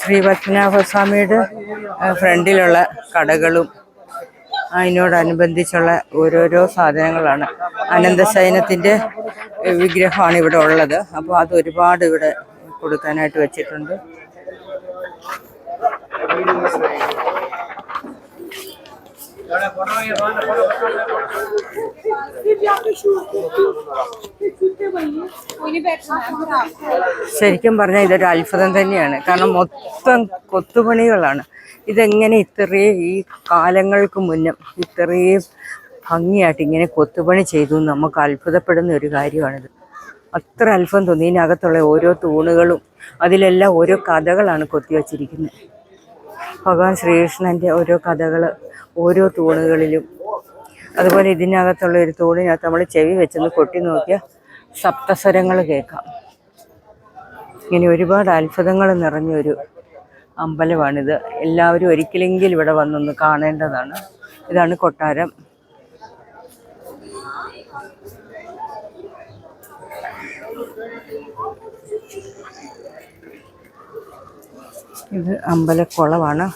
ശ്രീ പത്മനാഭസ്വാമിയുടെ സ്വാമിയുടെ ഫ്രണ്ടിലുള്ള കടകളും അതിനോടനുബന്ധിച്ചുള്ള ഓരോരോ സാധനങ്ങളാണ്. അനന്തശയനത്തിന്റെ വിഗ്രഹമാണ് ഇവിടെ ഉള്ളത്. അപ്പോൾ അത് ഒരുപാട് ഇവിടെ കൊടുക്കാനായിട്ട് വെച്ചിട്ടുണ്ട്. ശരിക്കും പറഞ്ഞാൽ ഇതൊരു അത്ഭുതം തന്നെയാണ്. കാരണം മൊത്തം കൊത്തുപണികളാണ്. ഇതെങ്ങനെ ഇത്രയും ഈ കാലങ്ങൾക്ക് മുന്നും ഇത്രയും ഭംഗിയായിട്ട് ഇങ്ങനെ കൊത്തുപണി ചെയ്തു നമുക്ക് അത്ഭുതപ്പെടുന്ന ഒരു കാര്യമാണിത്. അത്ര അത്ഭുതം തോന്നി. ഇതിനകത്തുള്ള ഓരോ തൂണുകളും അതിലെല്ലാം ഓരോ കഥകളാണ് കൊത്തി കൊത്തിവച്ചിരിക്കുന്നത് ഭഗവാൻ ശ്രീകൃഷ്ണന്റെ ഓരോ കഥകൾ ഓരോ തൂണുകളിലും അതുപോലെ ഇതിനകത്തുള്ള ഒരു തോടിനകത്ത് നമ്മൾ ചെവി വെച്ചൊന്ന് കൊട്ടി നോക്കിയാൽ സപ്തസ്വരങ്ങൾ കേൾക്കാം. ഇങ്ങനെ ഒരുപാട് അത്ഭുതങ്ങൾ നിറഞ്ഞൊരു അമ്പലമാണിത്. എല്ലാവരും ഒരിക്കലെങ്കിലും ഇവിടെ വന്നൊന്ന് കാണേണ്ടതാണ്. ഇതാണ് കൊട്ടാരം. ഇത് അമ്പലക്കുളമാണ്